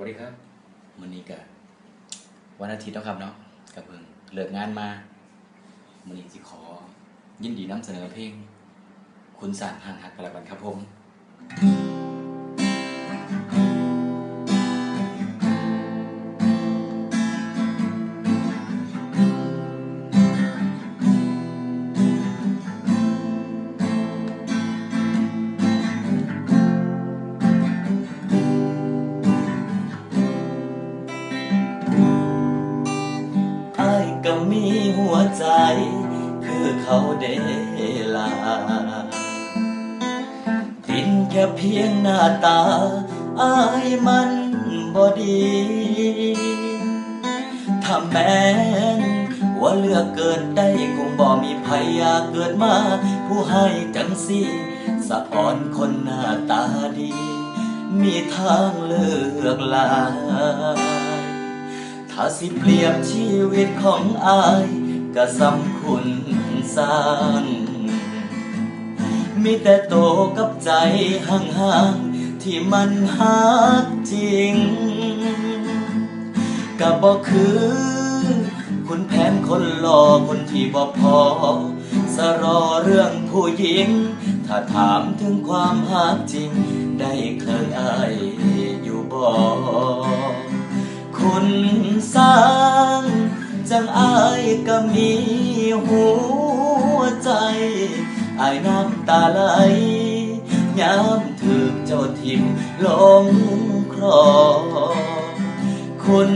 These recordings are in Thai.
วัสดีครับมันนี้ก็วันอาทิตย์แล้วครับเนาะกับเพิ่งเลิกงานมามันนี้จะขอยินดีนำเสนอเพลง คุณสารห่างหักกันแล้วกันครับผมอา ก็มีหัวใจ คือเขาเดลาตินแค่เพียงหน้าตา อายมันบอดีถ้าแม้นว่าเลือกเกินได้คงบ่มีภัยอยากเกิดมา ผู้ให้จังสิสะอ่อนคนหน้าตาดี มีทางเลือกหลาย ถ้าสิเปรียบชีวิตของอายก็สำคุณสร้าง มีแต่โตกับใจห่างๆที่มันหักจริงก็บอกคือ คุณแผนคนหล่อคนที่บ่พอ สรอเรื่องผู้หญิง ถ้าถามถึงความหักจริง ได้เคยอายอยู่บ่ สร้าง จังอายก็มีหัวใจ อายน้ำตาไหลยามถึกเจ้าทิมลงครอคุณ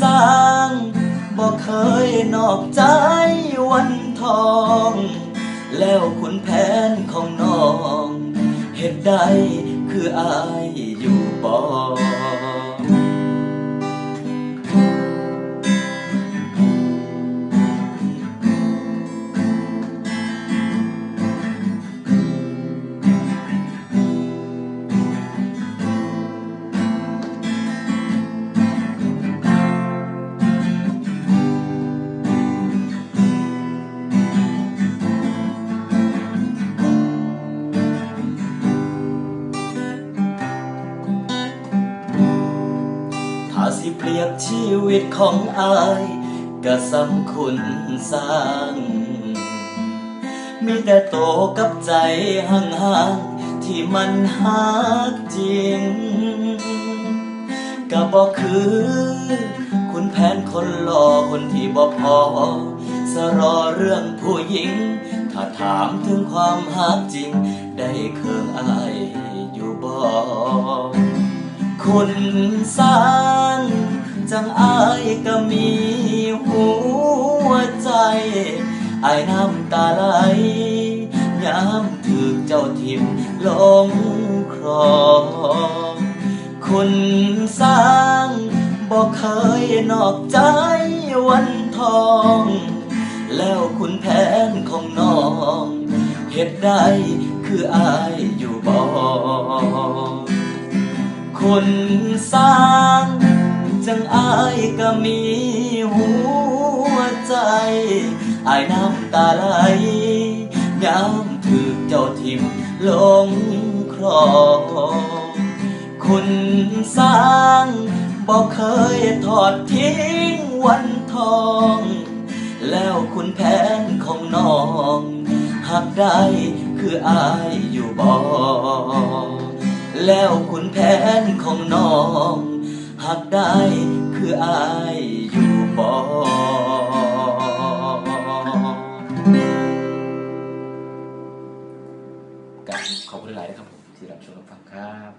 สร้างบอกเคยนอกใจวันทอง แล้วคุณแผนของน้อง เหตุใดคืออายอยู่บ่ เปรียบชีวิตของอายก็สำคุณสร้าง มีแต่โตกับใจห่างๆที่มันหักจริงก็บอกคือคุณแผนคนหล่อคนที่บ่พอ สรอเรื่องผู้หญิง ถ้าถามถึงความหักจริง ได้เค คุณสร้างจังอายก็มีหัวใจอายน้ำตาไหลยามถึกเจ้าทิมลงครองคุณสร้างบอกเคยนอกใจวันทอง แล้วคุณแผนของน้องเหตุใดคืออายอยู่บ่ คนสร้าง จังอายก็มีหัวใจ อายน้ำตาไหลยามถึกเจ้าทิมลงครอคุณสร้างบอกเคยทอดทิ้งวันทอง แล้วคุณแผนของน้องหักได้คืออายอยู่บ่ แล้วขุนแผนของน้องหักได้คืออายอยู่บ่กับขอบคุณหลายนะครับผมที่รับชมรับฟังครับ